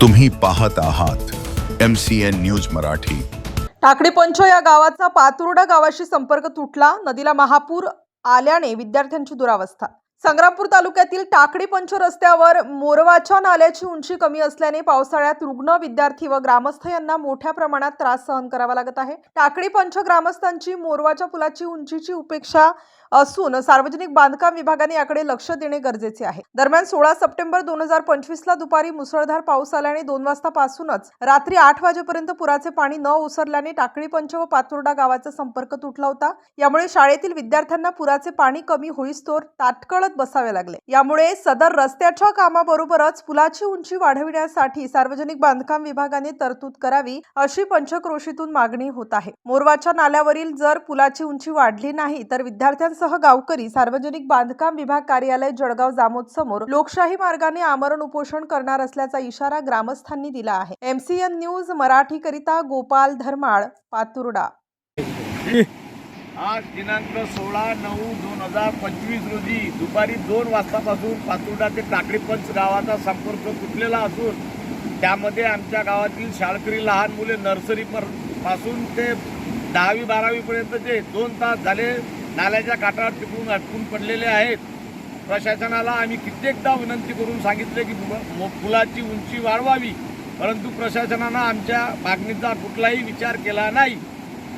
तुम्ही पाहत आहात M C N news Marathi. Takdipanch या गावाचा पातुर्डा गावाशी संपर्क तुटला. नदीला महापूर आल्याने विद्यार्थ्यांची दुरावस्था. संग्रामपूर तालुक्यातील टाकडी पंच रस्त्यावर मोरवाच्या नाल्याची उंची कमी असल्याने पावसाळ्यात रुग्ण विद्यार्थी व ग्रामस्थ यांना मोठ्या प्रमाणात त्रास सहन करावा लागत आहे. टाकडी पंच ग्रामस्थांची मोरवाच्या पुलाची उंचीची उपेक्षा असून सार्वजनिक बांधकाम विभागाने याकडे लक्ष देणे गरजेचे आहे. दरम्यान सोळा सप्टेंबर दोन हजार पंचवीस ला दुपारी मुसळधार पाऊस आल्याने दोन वाजतापासूनच रात्री आठ वाजेपर्यंत पुराचे पाणी न ओसरल्याने टाकळी पंच व पातुर्डा गावाचा संपर्क तुटला होता. यामुळे शाळेतील विद्यार्थ्यांना पुराचे पाणी कमी होईस्तोर ताटकळ ताटकळत बसावे लागले. यामुळे सदर रस्त्याच्या कामाबरोबरच पुलाची उंची वाढविण्यासाठी सार्वजनिक बांधकाम विभागाने तरतूद करावी अशी पंचक्रोशीतून मागणी होत आहे. मोरवाच्या नाल्यावरील जर पुलाची उंची वाढली नाही तर विद्यार्थ्यांसह गावकरी सार्वजनिक बांधकाम विभाग कार्यालय जळगाव जामोद समोर लोकशाही मार्गाने आमरण उपोषण करणार असल्याचा इशारा ग्रामस्थांनी दिला आहे. एमसीएन न्यूज मराठीकरिता गोपाल धर्माळ पातुर्डा. आज दिनांक सोळा नऊ दोन हजार पंचवीस रोजी दुपारी दोन वाजतापासून पातुर्डा ते टाकळीपंच गावाचा संपर्क तुटलेला असून त्यामध्ये आमच्या गावातील शाळकरी लहान मुले नर्सरी पर- पासून ते दहावी बारावीपर्यंतचे दोन तास झाले नाल्याच्या काठावर टिकून अटकून पडलेले आहेत. प्रशासनाला आम्ही कित्येकदा विनंती करून सांगितले की फुलाची उंची वाढवावी परंतु प्रशासनानं आमच्या मागणीचा कुठलाही विचार केला नाही.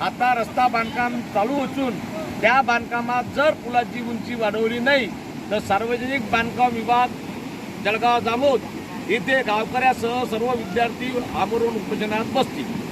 आता रस्ता बांधकाम चालू असून त्या बांधकामात जर पुलाची उंची वाढवली नाही तर सार्वजनिक बांधकाम विभाग जळगाव जामोद येथे गावकऱ्यासह सर्व विद्यार्थी आमरून उपोषणात बसतील.